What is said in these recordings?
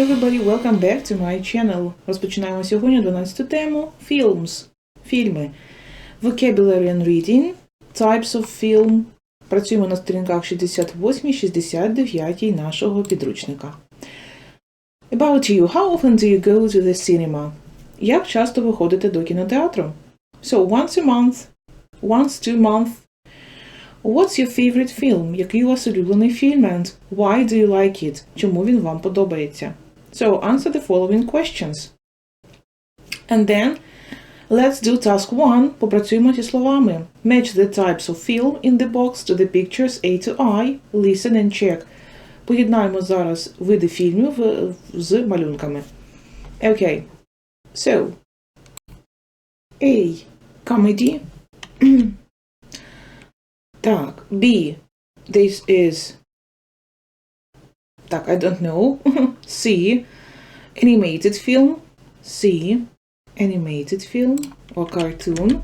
everybody, welcome back to my channel. Розпочинаємо сьогодні 12 тему Films. Фільми. Vocabulary and Reading. Types of Film. Працюємо на сторінках 68-69 нашого підручника. About you. How often do you go to the cinema? Як часто ви ходите до кінотеатру? So, once a month. Once two month. What's your favorite film? Який у вас улюблений фільм? And why do you like it? Чому він вам подобається? So, answer the following questions. And then, let's do task 1. Попрацюємо зі словами. Match the types of film in the box to the pictures A to I. Listen and check. Поєднаємо зараз види фільмів е, з малюнками. Okay. So, A. Comedy. Так, B. This is. Так, I don't know. C. Animated film. C. Animated film or cartoon.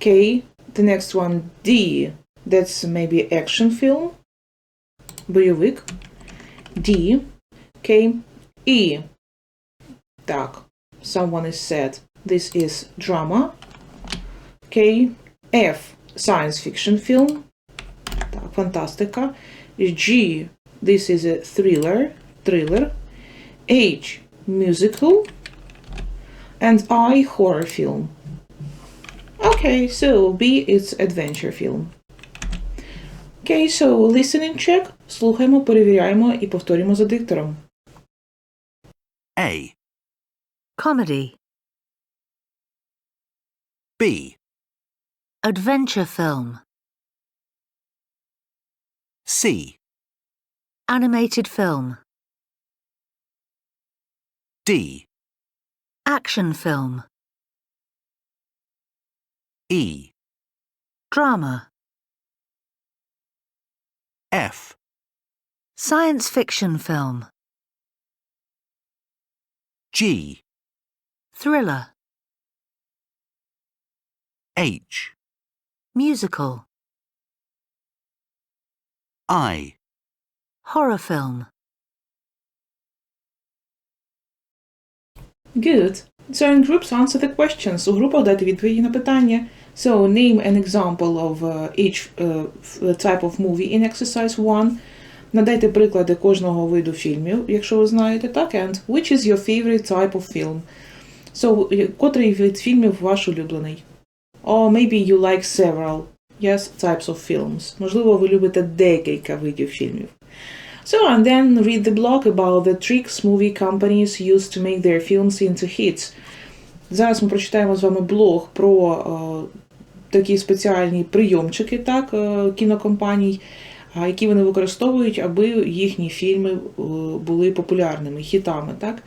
K. The next one, D. That's maybe action film. Бойовик. D. K. E. Так, someone is said. This is drama. K. F. Science fiction film. Так, фантастика. G. This is a thriller. Thriller. H. Musical. And I. Horror film. Okay, so B is adventure film. Okay, so listening check. Слухаємо, перевіряємо і повторюємо за диктором. A, Comedy. B, Adventure film. C, Animated film. D, Action film. E, Drama. F, Science fiction film. G, Thriller. H, Musical. I, Horror film. Good. So in groups answer the questions. У групах дайте відповіді на питання. So name an example of uh, each uh, f- type of movie in exercise 1. Надайте приклади кожного виду фільмів, якщо ви знаєте, так? And which is your favorite type of film? So, е, котрий вид фільмів ваш улюблений? Or maybe you like several. Yes, types of films. Можливо, ви любите декілька видів фільмів. So, and then read the blog about the tricks movie companies use to make their films into hits. Зараз ми прочитаємо з вами блог про е, такі спеціальні прийомчики так, е, кінокомпаній, які вони використовують, аби їхні фільми е, були популярними, хітами. Так?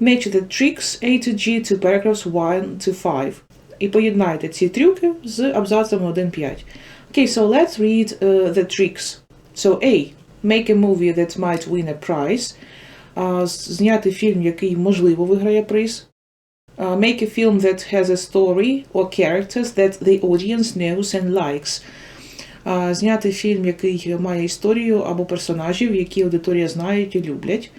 Match the tricks A to G to paragraphs 1 to 5. І поєднайте ці трюки з абзацами 1-5. Okay, so let's read uh, the tricks. So A. Make a movie that might win a prize. Зняти фільм, який можливо виграє приз. Make a film that has a story or characters that the audience knows and likes. Зняти фільм, який має історію або персонажів, які аудиторія знають і люблять.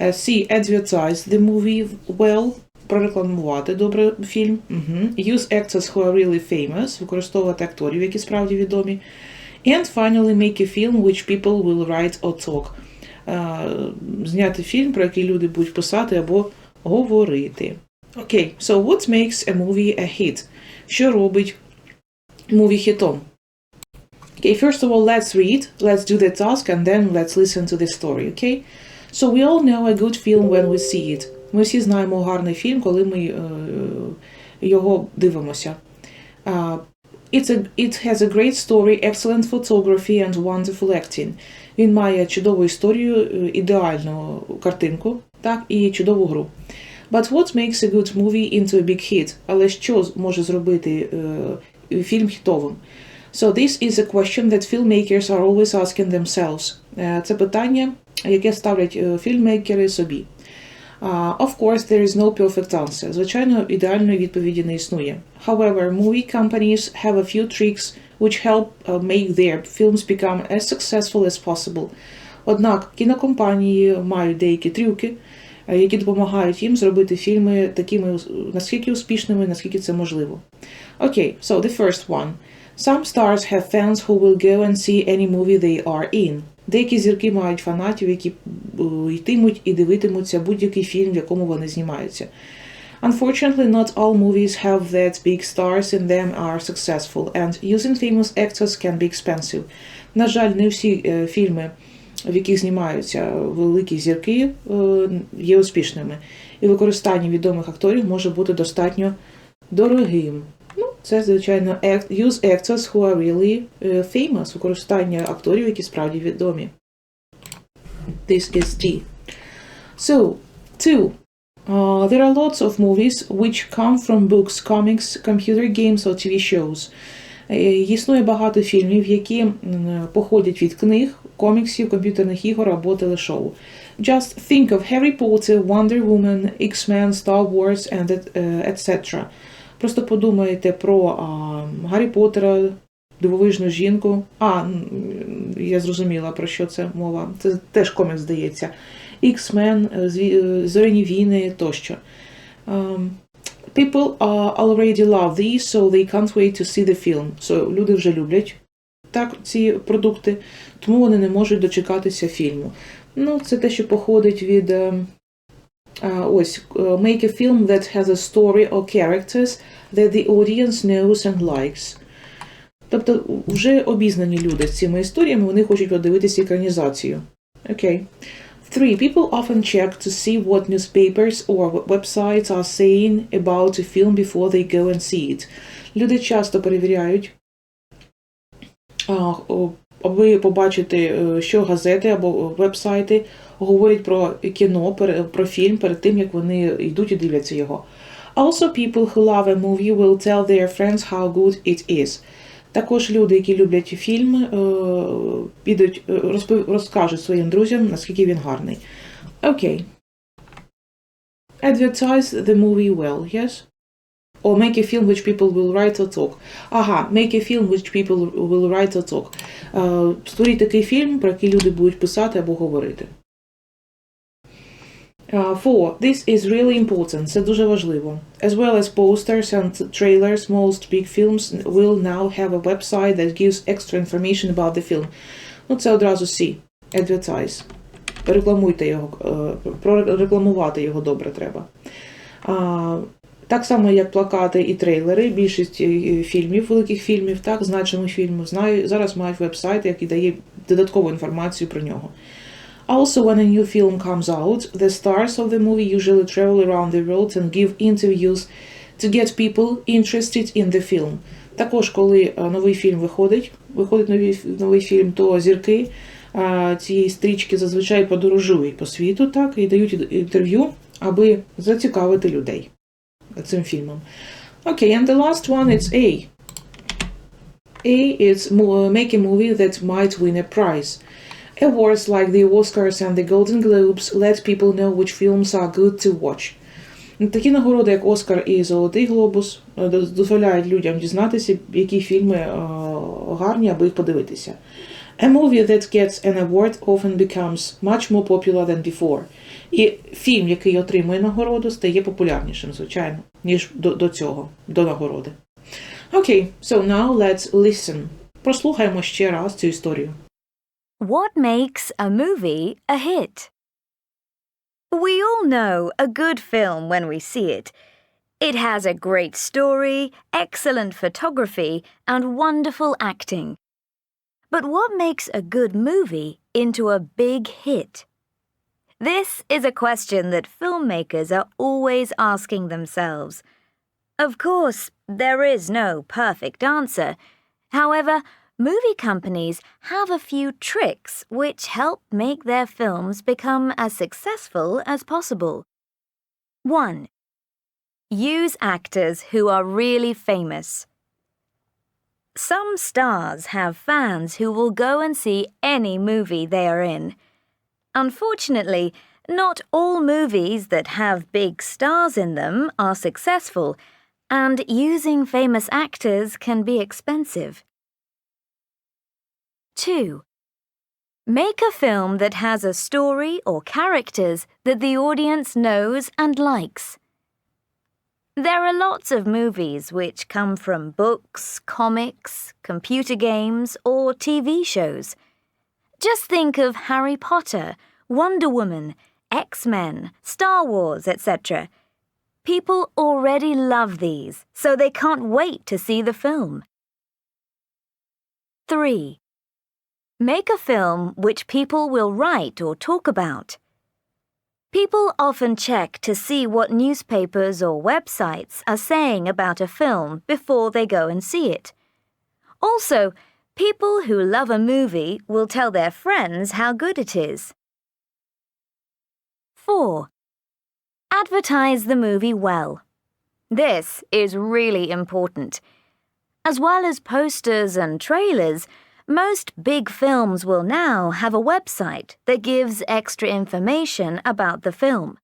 C. Advertise the movie well. Прорекламувати добре фільм. Use actors who are really famous. Використовувати акторів, які справді відомі. And finally, make a film which people will write or talk. Uh, зняти фільм, про який люди будуть писати або говорити. Окей, so what makes a movie a hit? Що робить муві хітом? Okay, first of all, let's read, let's do the task, and then let's listen to the story, okay? So we all know a good film when we see it. Ми всі знаємо гарний фільм, коли ми е, його дивимося. Uh, it's a, it has a great story, excellent photography and wonderful acting. Він має чудову історію, е, ідеальну картинку, так, і чудову гру. But what makes a good movie into a big hit? Але що може зробити е, фільм хітовим? So this is a question that filmmakers are always asking themselves. Е, Це питання, яке ставлять е, фільммейкери собі. Uh, of course, there is no perfect answer. Звичайно, ідеальної відповіді не існує. However, movie companies have a few tricks which help uh, make their films become as successful as possible. Однак кінокомпанії мають деякі трюки, е, які допомагають їм зробити фільми такими ус- наскільки успішними, наскільки це можливо. Okay, so the first one. Some stars have fans who will go and see any movie they are in. Деякі зірки мають фанатів, які е, йтимуть і дивитимуться будь-який фільм, в якому вони знімаються. Unfortunately, not all movies have that big stars in them are successful, and using famous actors can be expensive. На жаль, не всі е, фільми, в яких знімаються великі зірки, е, є успішними, і використання відомих акторів може бути достатньо дорогим. Ну, це, звичайно, act- use actors who are really е, famous, використання акторів, які справді відомі. This is T. So, two. Uh, there are lots of movies which come from books, comics, computer games or TV shows. Е, Існує багато фільмів, які м, походять від книг, коміксів, комп'ютерних ігор або телешоу. Just think of Harry Potter, Wonder Woman, X-Men, Star Wars and et- е, etc. Просто подумайте про а, Гаррі Поттера, Дивовижну жінку. А, я зрозуміла, про що це мова. Це теж комікс, здається. X-Men, е, е, Зоряні війни тощо. Um, people uh, already love these, so they can't wait to see the film. So, люди вже люблять так, ці продукти, тому вони не можуть дочекатися фільму. Ну, це те, що походить від ем, ось е, make a film that has a story or characters that the audience knows and likes. Тобто вже обізнані люди з цими історіями, вони хочуть подивитися екранізацію. Окей. Three, people often check to see what newspapers or websites are saying about a film before they go and see it. Люди часто перевіряють, а, о, аби побачити, е, що газети або вебсайти говорять про кіно, про фільм перед тим, як вони йдуть і дивляться його. Also, people who love a movie will tell their friends how good it is. Також люди, які люблять фільм, е, підуть, е, розкажуть своїм друзям, наскільки він гарний. Окей. Advertise the movie well, yes? Or make a film which people will write or talk. Ага, make a film which people will write or talk. Е, Створіть такий фільм, про який люди будуть писати або говорити. Uh, four. This is really important. Це дуже важливо. As well as posters and trailers, most big films will now have a website that gives extra information about the film. Ну, це одразу C. Advertise. Рекламуйте його, е, прорекламувати його добре треба. А, так само, як плакати і трейлери, більшість е, фільмів, великих фільмів, так, значимих фільмів, знаю, зараз мають веб-сайт, який дає додаткову інформацію про нього. Also, when a new film comes out, the stars of the movie usually travel around the world and give interviews to get people interested in the film. Також, коли е, новий фільм виходить, виходить новий, новий фільм, то зірки е, цієї стрічки зазвичай подорожують по світу, так, і дають інтерв'ю, аби зацікавити людей цим фільмом. Okay, and the last one is A. A is make a movie that might win a prize. Awards like the Oscars and the Golden Globes let people know which films are good to watch. Такі нагороди, як Оскар і Золотий Глобус, е, дозволяють людям дізнатися, які фільми е, гарні, аби їх подивитися. A movie that gets an award often becomes much more popular than before. І фільм, який отримує нагороду, стає популярнішим, звичайно, ніж до, до цього, до нагороди. Окей, so now let's listen. Прослухаємо ще раз цю історію. What makes a movie a hit? We all know a good film when we see it. It has a great story, excellent photography, and wonderful acting. But what makes a good movie into a big hit? This is a question that filmmakers are always asking themselves. Of course, there is no perfect answer. However, movie companies have a few tricks which help make their films become as successful as possible. 1. Use actors who are really famous. Some stars have fans who will go and see any movie they are in. Unfortunately, not all movies that have big stars in them are successful, and using famous actors can be expensive. 2. Make a film that has a story or characters that the audience knows and likes. There are lots of movies which come from books, comics, computer games, or TV shows. Just think of Harry Potter, Wonder Woman, X Men, Star Wars, etc. People already love these, so they can't wait to see the film. 3. Make a film which people will write or talk about. People often check to see what newspapers or websites are saying about a film before they go and see it. Also, people who love a movie will tell their friends how good it is. 4. Advertise the movie well. This is really important. As well as posters and trailers, most big films will now have a website that gives extra information about the film.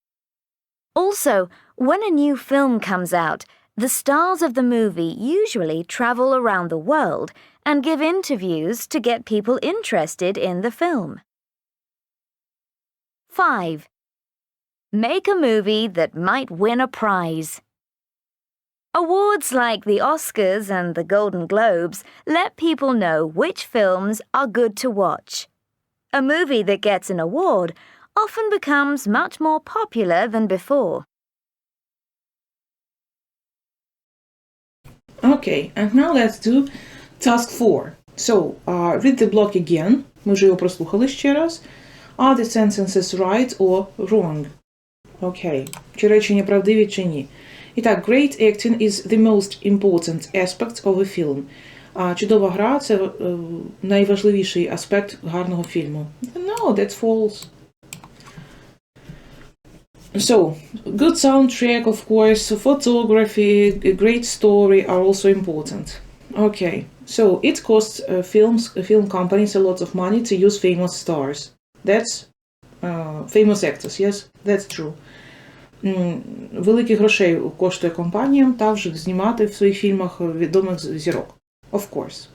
Also, when a new film comes out, the stars of the movie usually travel around the world and give interviews to get people interested in the film. 5. Make a movie that might win a prize. Awards like the Oscars and the Golden Globes let people know which films are good to watch. A movie that gets an award often becomes much more popular than before. Okay, and now let's do task 4. So, uh, read the block again. Ми вже його прослухали ще раз. Are the sentences right or wrong? Окей. Чи речення правдиві чи ні? І так, great acting is the most important aspect of a film. А чудова гра це е, найважливіший аспект гарного фільму. No, that's false. So, good soundtrack, of course, photography, a great story are also important. Okay, so it costs uh, films, uh, film companies a lot of money to use famous stars. That's uh, famous actors, yes, that's true. М, Великих грошей коштує компаніям також знімати в своїх фільмах відомих зірок. Of course.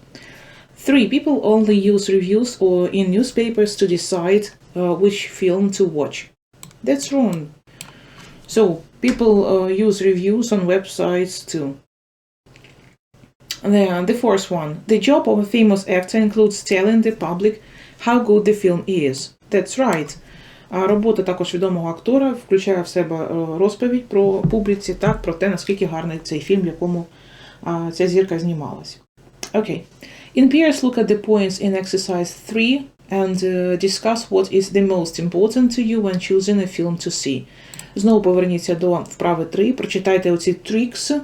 Three people only use reviews or in newspapers to decide uh, which film to watch. That's wrong. So people uh, use reviews on websites too. The, the fourth one. The job of a famous actor includes telling the public how good the film is. That's right. А робота також відомого актора включає в себе е, розповідь про публіці, так, про те, наскільки гарний цей фільм, в якому ця зірка знімалась. Okay. In pairs, look at the points in exercise 3 and uh, discuss what is the most important to you when choosing a film to see. Знову поверніться до вправи 3, прочитайте оці tricks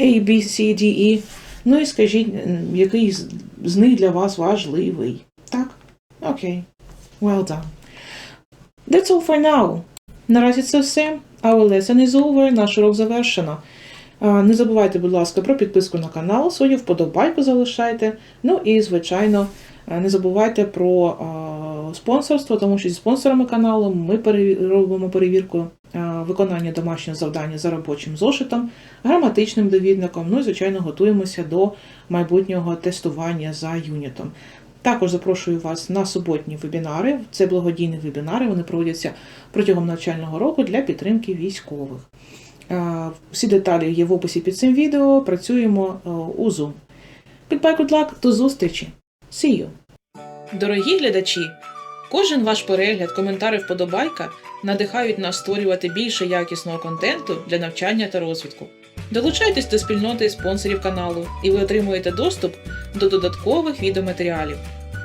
A, B, C, D, E. Ну і скажіть, який з них для вас важливий. Так? Окей. Well done. That's all for now. Наразі це все. Our lesson is over. Наш урок завершено. Не забувайте, будь ласка, про підписку на канал, свою вподобайку залишайте. Ну і, звичайно, е, не забувайте про спонсорство, тому що зі спонсорами каналу ми робимо перевірку виконання домашнього завдання за робочим зошитом, граматичним довідником. Ну і, звичайно, готуємося до майбутнього тестування за юнітом. Також запрошую вас на суботні вебінари. Це благодійні вебінари. Вони проводяться протягом навчального року для підтримки військових. Всі деталі є в описі під цим відео. Працюємо е, у Zoom. Goodbye, good luck, до зустрічі. See you! Дорогі глядачі! Кожен ваш перегляд, коментар і вподобайка надихають нас створювати більше якісного контенту для навчання та розвитку. Долучайтесь до спільноти спонсорів каналу, і ви отримуєте доступ до додаткових відеоматеріалів.